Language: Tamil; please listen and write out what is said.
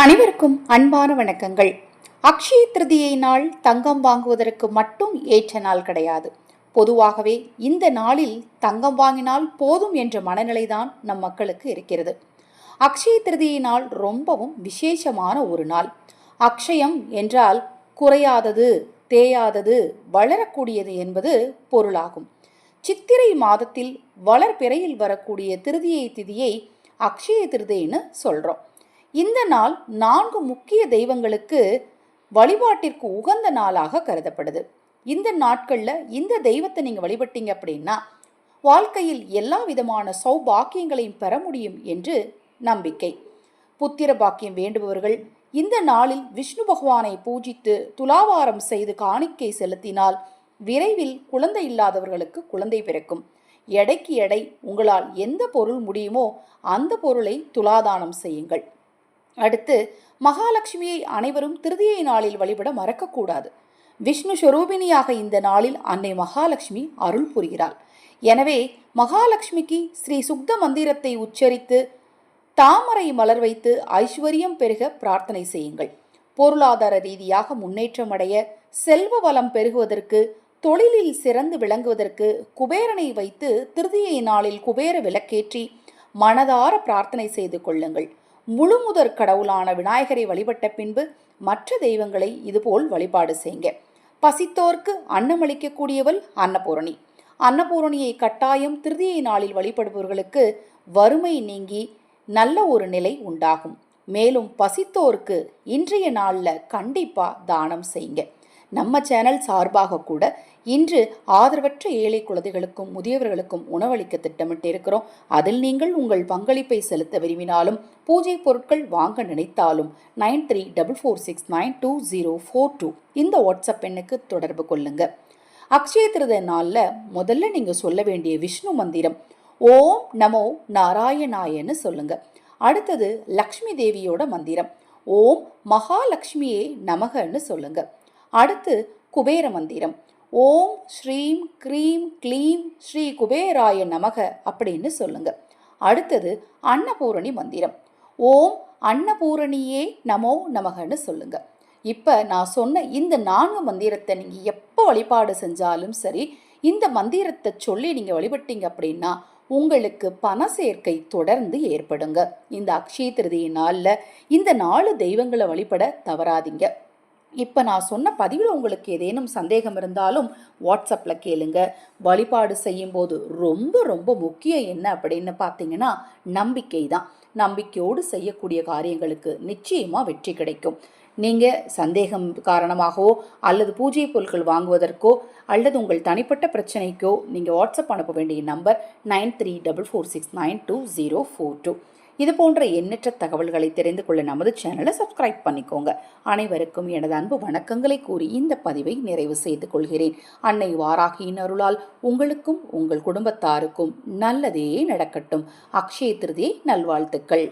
அனைவருக்கும் அன்பான வணக்கங்கள். அக்ஷய திருதியை நாள் தங்கம் வாங்குவதற்கு மட்டும் ஏற்ற நாள் கிடையாது. பொதுவாகவே இந்த நாளில் தங்கம் வாங்கினால் போதும் என்ற மனநிலைதான் நம் மக்களுக்கு இருக்கிறது. அக்ஷய திருதியை நாள் ரொம்பவும் விசேஷமான ஒரு நாள். அக்ஷயம் என்றால் குறையாதது தேயாதது வளரக்கூடியது என்பது பொருளாகும். சித்திரை மாதத்தில் வளர்பிறையில் வரக்கூடிய திருதியை திதியை அக்ஷய திருதின்னு சொல்கிறோம் இந்த நாள் நான்கு முக்கிய தெய்வங்களுக்கு வழிபாட்டிற்கு உகந்த நாளாக கருதப்படுது. இந்த நாட்களில் இந்த தெய்வத்தை நீங்கள் வழிபட்டீங்க அப்படின்னா வாழ்க்கையில் எல்லா விதமான சௌபாக்கியங்களையும் பெற முடியும் என்று நம்பிக்கை. புத்திர பாக்கியம் வேண்டுபவர்கள் இந்த நாளில் விஷ்ணு பகவானை பூஜித்து துலாவாரம் செய்து காணிக்கை செலுத்தினால் விரைவில் குழந்தை இல்லாதவர்களுக்கு குழந்தை பிறக்கும். எடைக்கு எடை உங்களால் எந்த பொருள் முடியுமோ அந்த பொருளை துலாதானம் செய்யுங்கள். அடுத்து மகாலட்சுமியை அனைவரும் திருதியை நாளில் வழிபட மறக்கக்கூடாது. விஷ்ணு ஸ்வரூபிணியாக இந்த நாளில் அன்னை மகாலட்சுமி அருள் புரிகிறாள். எனவே மகாலட்சுமிக்கு ஸ்ரீ சுக்த மந்திரத்தை உச்சரித்து தாமரை மலர் வைத்து ஐஸ்வர்யம் பெருக பிரார்த்தனை செய்யுங்கள். பொருளாதார ரீதியாக முன்னேற்றம் அடைய செல்வ வளம் பெருகுவதற்கு தொழிலில் சிறந்து விளங்குவதற்கு குபேரனை வைத்து திருதியை நாளில் குபேர விளக்கேற்றி மனதார பிரார்த்தனை செய்து கொள்ளுங்கள். முழுமுதற் கடவுளான விநாயகரை வழிபட்ட பின்பு மற்ற தெய்வங்களை இதுபோல் வழிபாடு செய்யுங்க. பசித்தோர்க்கு அன்னமளிக்கக்கூடியவள் அன்னபூரணி. அன்னபூரணியை கட்டாயம் திருதியை நாளில் வழிபடுபவர்களுக்கு வறுமை நீங்கி நல்ல ஒரு நிலை உண்டாகும். மேலும் பசித்தோர்க்கு இன்றைய நாளில் கண்டிப்பாக தானம் செய்யுங்க. நம்ம சேனல் சார்பாக கூட இன்று ஆதரவற்ற ஏழை குழந்தைகளுக்கும் முதியவர்களுக்கும் உணவளிக்க திட்டமிட்டு இருக்கிறோம் அதில் நீங்கள் உங்கள் பங்களிப்பை செலுத்த விரும்பினாலும் பூஜை பொருட்கள் வாங்க நினைத்தாலும் nine three double four six nine two zero four two இந்த வாட்ஸ்அப் எண்ணுக்கு தொடர்பு கொள்ளுங்க. அக்ஷய திருத நாளில் முதல்ல நீங்கள் சொல்ல வேண்டிய விஷ்ணு மந்திரம் ஓம் நமோ நாராயணாயன்னு சொல்லுங்க. அடுத்தது லக்ஷ்மி தேவியோட மந்திரம் ஓம் மகாலட்சுமியே நமகன்னு சொல்லுங்க. அடுத்து குபேர மந்திரம் ஓம் ஸ்ரீம் க்ரீம் க்ளீம் ஸ்ரீ குபேராய நமக அப்படின்னு சொல்லுங்க. அடுத்தது அன்னபூரணி மந்திரம். ஓம் அன்னபூரணியே நமோ நமகன்னு சொல்லுங்க. இப்போ நான் சொன்ன இந்த நான்கு மந்திரத்தை நீங்கள் எப்போ வழிபாடு செஞ்சாலும் சரி இந்த மந்திரத்தை சொல்லி நீங்கள் வழிபட்டீங்க அப்படின்னா உங்களுக்கு பண சேர்க்கை தொடர்ந்து ஏற்படுங்க. இந்த அக்ஷய திருதிய நாளில் இந்த நாலு தெய்வங்களை வழிபட தவறாதீங்க. இப்போ நான் சொன்ன பதிவில் உங்களுக்கு ஏதேனும் சந்தேகம் இருந்தாலும் வாட்ஸ்அப்பில் கேளுங்க. வழிபாடு செய்யும்போது ரொம்ப ரொம்ப முக்கியம் என்ன அப்படின்னு பார்த்தீங்கன்னா நம்பிக்கை தான் நம்பிக்கையோடு செய்யக்கூடிய காரியங்களுக்கு நிச்சயமாக வெற்றி கிடைக்கும். நீங்கள் சந்தேகம் காரணமாகவோ அல்லது பூஜை பொருட்கள் வாங்குவதற்கோ அல்லது உங்கள் தனிப்பட்ட பிரச்சனைக்கோ நீங்கள் வாட்ஸ்அப் அனுப்ப வேண்டிய number nine three double four six nine two zero four two. இது போன்ற எண்ணற்ற தகவல்களை தெரிந்து கொள்ள நமது சேனலை சப்ஸ்கிரைப் பண்ணிக்கோங்க. அனைவருக்கும் எனது அன்பு வணக்கங்களை கூறி இந்த பதிவை நிறைவு செய்து கொள்கிறேன். அன்னை வாராகியின் அருளால் உங்களுக்கும் உங்கள் குடும்பத்தாருக்கும் நல்லதே நடக்கட்டும். அக்ஷய திருதியை நல்வாழ்த்துக்கள்.